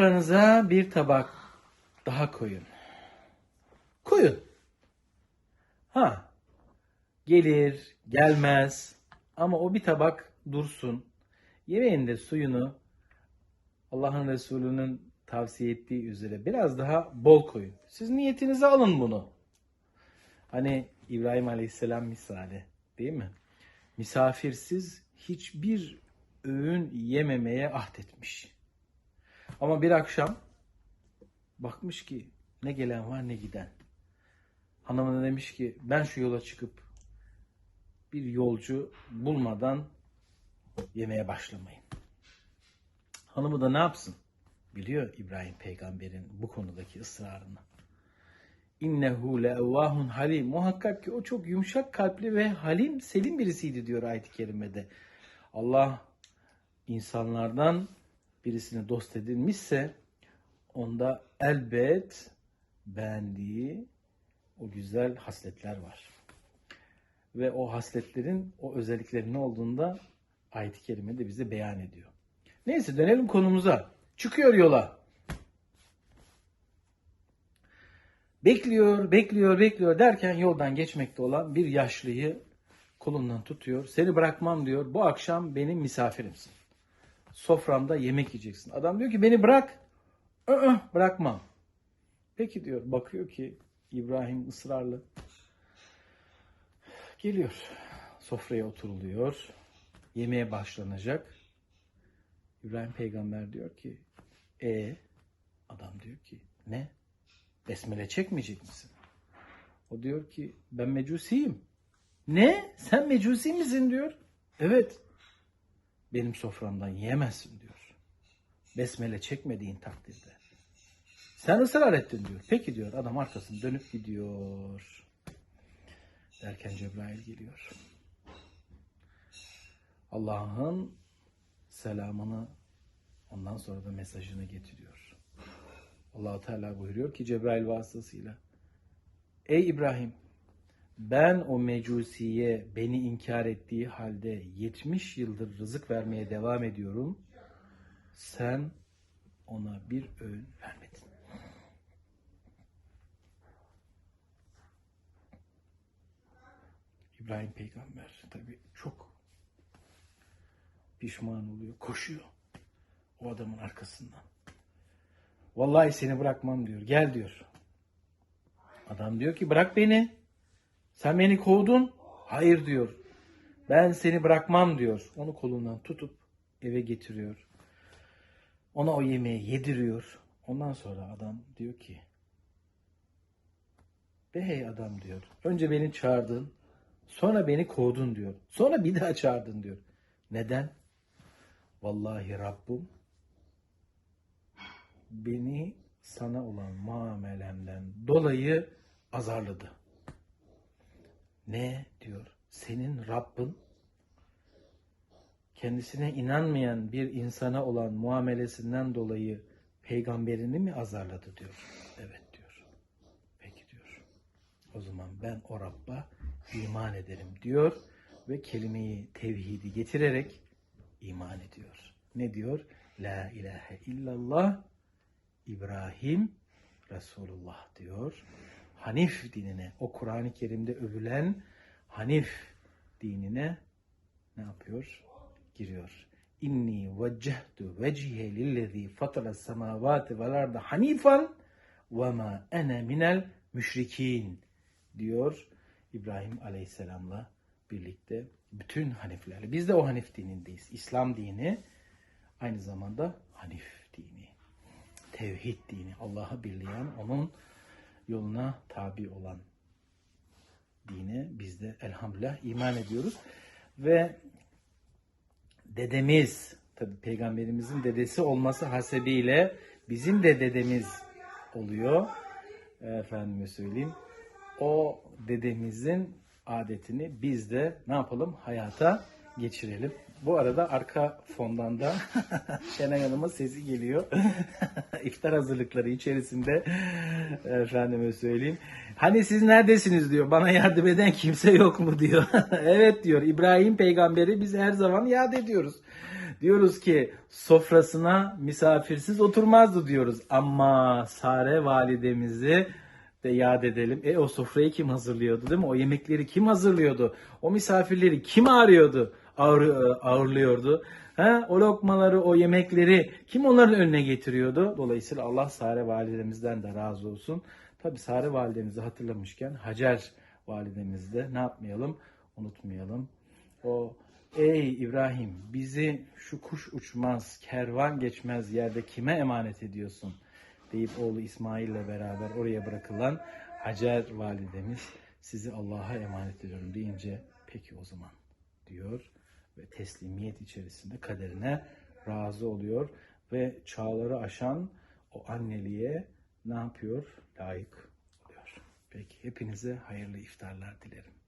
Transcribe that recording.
Sofranıza bir tabak daha koyun. Koyun. Ha. Gelir, gelmez ama o bir tabak dursun. Yemeğin de suyunu Allah'ın Resulü'nün tavsiye ettiği üzere biraz daha bol koyun. Siz niyetinize alın bunu. Hani İbrahim Aleyhisselam misali değil mi? Misafirsiz hiçbir öğün yememeye ahdetmiş. Ama bir akşam bakmış ki ne gelen var ne giden. Hanımına demiş ki ben şu yola çıkıp bir yolcu bulmadan yemeye başlamayın. Hanımı da ne yapsın? Biliyor İbrahim peygamberin bu konudaki ısrarını. İnnehu leevvahun halim. Muhakkak ki o çok yumuşak kalpli ve halim, selim birisiydi diyor ayet-i kerimede. Allah insanlardan birisini dost edinmişse onda elbet beğendiği o güzel hasletler var. Ve o hasletlerin, o özelliklerin ne olduğunda ayet-i kerime de bize beyan ediyor. Neyse dönelim konumuza. Çıkıyor yola. Bekliyor, bekliyor, bekliyor derken yoldan geçmekte olan bir yaşlıyı kolundan tutuyor. Seni bırakmam diyor. Bu akşam benim misafirimsin. Soframda yemek yiyeceksin. Adam diyor ki beni bırak. Aa, bırakmam. Peki diyor. Bakıyor ki İbrahim ısrarlı. Geliyor. Sofraya oturuluyor. Yemeğe başlanacak. İbrahim peygamber diyor ki e adam diyor ki ne? Besmele çekmeyecek misin? O diyor ki ben mecusiyim. Ne? Sen mecusi misin diyor. Evet. Benim soframdan yiyemezsin diyor. Besmele çekmediğin takdirde. Sen ısrar ettin diyor. Peki diyor adam arkasını dönüp gidiyor. Derken Cebrail geliyor. Allah'ın selamını ondan sonra da mesajını getiriyor. allah Teala buyuruyor ki Cebrail vasıtasıyla Ey İbrahim ben o mecusiye beni inkar ettiği halde 70 yıldır rızık vermeye devam ediyorum. Sen ona bir öğün vermedin. İbrahim peygamber tabi çok pişman oluyor, koşuyor o adamın arkasından. Vallahi seni bırakmam diyor. Gel diyor. Adam diyor ki bırak beni. Sen beni kovdun. Hayır diyor. Ben seni bırakmam diyor. Onu kolundan tutup eve getiriyor. Ona o yemeği yediriyor. Ondan sonra adam diyor ki Be hey adam diyor. Önce beni çağırdın. Sonra beni kovdun diyor. Sonra bir daha çağırdın diyor. Neden? Vallahi Rabbim beni sana olan muamelemden dolayı azarladı. Ne diyor? Senin Rabbin kendisine inanmayan bir insana olan muamelesinden dolayı peygamberini mi azarladı diyor. Evet diyor. Peki diyor. O zaman ben o Rabb'a iman ederim diyor ve kelimeyi tevhidi getirerek iman ediyor. Ne diyor? La ilahe illallah İbrahim Resulullah diyor. Hanif dinine, o Kur'an-ı Kerim'de övülen Hanif dinine ne yapıyor? Giriyor. İnni veccehtu vecihe lillezî fatara semâvâti vel arda hanifan ve ma ene minel müşrikîn diyor İbrahim Aleyhisselam'la birlikte bütün Haniflerle. Biz de o Hanif dinindeyiz. İslam dini aynı zamanda Hanif dini. Tevhid dini. Allah'ı birleyen, onun yoluna tabi olan dine biz de elhamdülillah iman ediyoruz. Ve dedemiz, tabi peygamberimizin dedesi olması hasebiyle bizim de dedemiz oluyor. Efendime söyleyeyim. O dedemizin adetini biz de ne yapalım? Hayata geçirelim. Bu arada arka fondan da Şenay Hanım'ın sesi geliyor. İftar hazırlıkları içerisinde efendime söyleyeyim. Hani siz neredesiniz diyor. Bana yardım eden kimse yok mu diyor. evet diyor. İbrahim peygamberi biz her zaman yad ediyoruz. Diyoruz ki sofrasına misafirsiz oturmazdı diyoruz. Ama Sare validemizi de yad edelim. E o sofrayı kim hazırlıyordu değil mi? O yemekleri kim hazırlıyordu? O misafirleri kim ağırıyordu? Ağır, ağırlıyordu. Ha? O lokmaları, o yemekleri kim onların önüne getiriyordu? Dolayısıyla Allah Sare validemizden de razı olsun. Tabi Sare validemizi hatırlamışken Hacer validemizi de ne yapmayalım? Unutmayalım. O ey İbrahim bizi şu kuş uçmaz, kervan geçmez yerde kime emanet ediyorsun? deyip oğlu İsmail ile beraber oraya bırakılan Hacer validemiz sizi Allah'a emanet ediyorum deyince peki o zaman diyor ve teslimiyet içerisinde kaderine razı oluyor ve çağları aşan o anneliğe ne yapıyor? Layık oluyor. Peki hepinize hayırlı iftarlar dilerim.